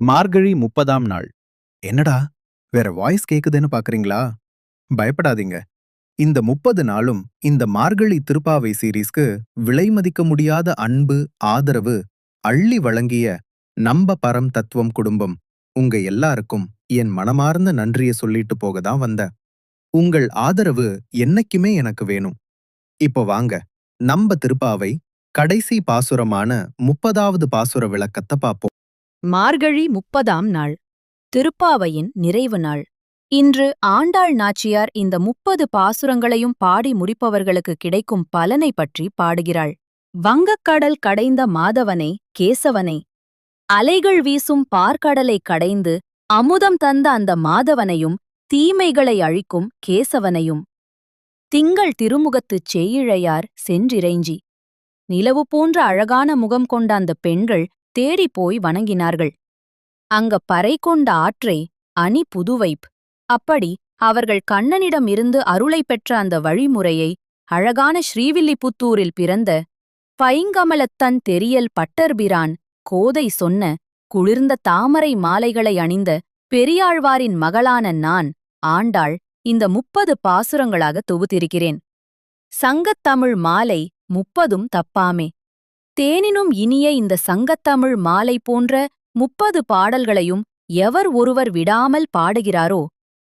மார்கழி முப்பதாம் நாள். என்னடா வேற வாய்ஸ் கேக்குதுன்னு பாக்குறீங்களா? பயப்படாதீங்க. இந்த முப்பது நாளும் இந்த மார்கழி திருப்பாவை சீரீஸ்க்கு விலை மதிக்க முடியாத அன்பு ஆதரவு அள்ளி வழங்கிய நம்ப பரம் தத்துவம் குடும்பம் உங்க எல்லாருக்கும் என் மனமார்ந்த நன்றிய சொல்லிட்டு போக தான் வந்தேன் உங்கள் ஆதரவு என்னைக்குமே எனக்கு வேணும். இப்போ வாங்க நம்ப திருப்பாவை கடைசி பாசுரமான முப்பதாவது பாசுர விளக்கத்தை பார்ப்போம். மார்கழி முப்பதாம் நாள் திருப்பாவையின் நிறைவு நாள். இன்று ஆண்டாள் நாச்சியார் இந்த முப்பது பாசுரங்களையும் பாடி முடிப்பவர்களுக்கு கிடைக்கும் பலனை பற்றி பாடுகிறாள். வங்கக்கடல் கடைந்த மாதவனே கேசவனே. அலைகள் வீசும் பார்க்கடலை கடைந்து அமுதம் தந்த அந்த மாதவனையும் தீமைகளை அழிக்கும் கேசவனையும். திங்கள் திருமுகத்துச் செய்யிழையார் சென்றிறைஞ்சி. நிலவு போன்ற அழகான முகம் கொண்ட அந்த பெண்கள் தேடிப் போய் வணங்கினார்கள். அங்க பறை கொண்ட ஆற்றை அணி புதுவைப். அப்படி அவர்கள் கண்ணனிடமிருந்து அருளை பெற்ற அந்த வழிமுறையை அழகான ஸ்ரீவில்லிபுத்தூரில் பிறந்த பைங்கமலத்தன் தெரியல் பட்டர்பிரான் கோதை சொன்ன குளிர்ந்த தாமரை மாலைகளை அணிந்த பெரியாழ்வாரின் மகளான நான் ஆண்டாள் இந்த முப்பது பாசுரங்களாக தொகுத்திருக்கிறேன். சங்கத்தமிழ் மாலை முப்பதும் தப்பாமே. தேனினும் இனிய இந்த சங்கத்தமிழ் மாலை போன்ற முப்பது பாடல்களையும் எவர் ஒருவர் விடாமல் பாடுகிறாரோ?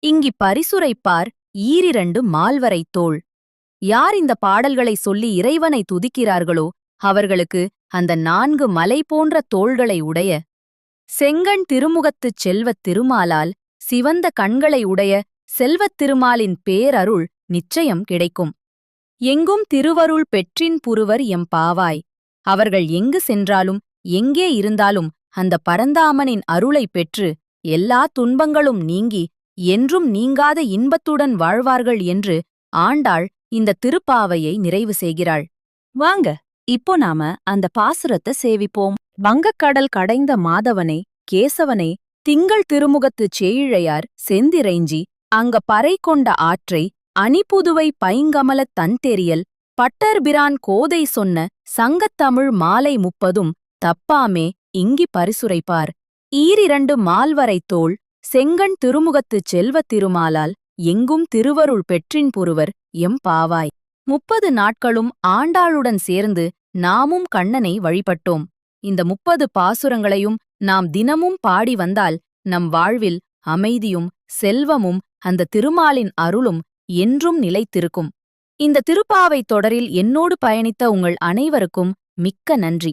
இங்கி பரிசுரைப்பார் ஈரிரண்டு மால்வரை தோள் யார் இந்த பாடல்களை சொல்லி இறைவனை துதிக்கிறார்களோ அவர்களுக்கு அந்த நான்கு மலை போன்ற தோள்களை உடைய செங்கண் திருமுகத்துச் செல்வத் திருமாலால் சிவந்த கண்களை உடைய செல்வத் திருமாலின் பேரருள் நிச்சயம் கிடைக்கும். எங்கும் திருவருள் பெற்றின் புருவர் எம் பாவாய். அவர்கள் எங்கு சென்றாலும் எங்கே இருந்தாலும் அந்த பரந்தாமனின் அருளை பெற்று எல்லா துன்பங்களும் நீங்கி என்றும் நீங்காத இன்பத்துடன் வாழ்வார்கள் என்று ஆண்டாள் இந்த திருப்பாவையை நிறைவு செய்கிறாள். வாங்க இப்போ நாம அந்த பாசுரத்தை சேவிப்போம். வங்கக்கடல் கடைந்த மாதவனே கேசவனே திங்கள் திருமுகத்துச் சேயிழையார் செந்திரைஞ்சி அங்க பறை கொண்ட ஆற்றை அணிபுதுவை பைங்கமலத் தன்தெரியல் பட்டர்பிரான் கோதை சொன்ன சங்கத்தமிழ் மாலை முப்பதும் தப்பாமே இங்கி பரிசுரைப்பார். ஈரிரண்டு மால்வரை தோள் செங்கண் திருமுகத்துச் செல்வத் திருமாலால் எங்கும் திருவருள் பெற்றின் புருவர் எம் பாவாய். முப்பது நாட்களும் ஆண்டாளுடன் சேர்ந்து நாமும் கண்ணனை வழிபட்டோம். இந்த முப்பது பாசுரங்களையும் நாம் தினமும் பாடி வந்தால் நம் வாழ்வில் அமைதியும் செல்வமும் அந்த திருமாலின் அருளும் என்றும் நிலைத்திருக்கும். இந்த திருப்பாவைத் தொடரில் என்னோடு பயணித்த உங்கள் அனைவருக்கும் மிக்க நன்றி.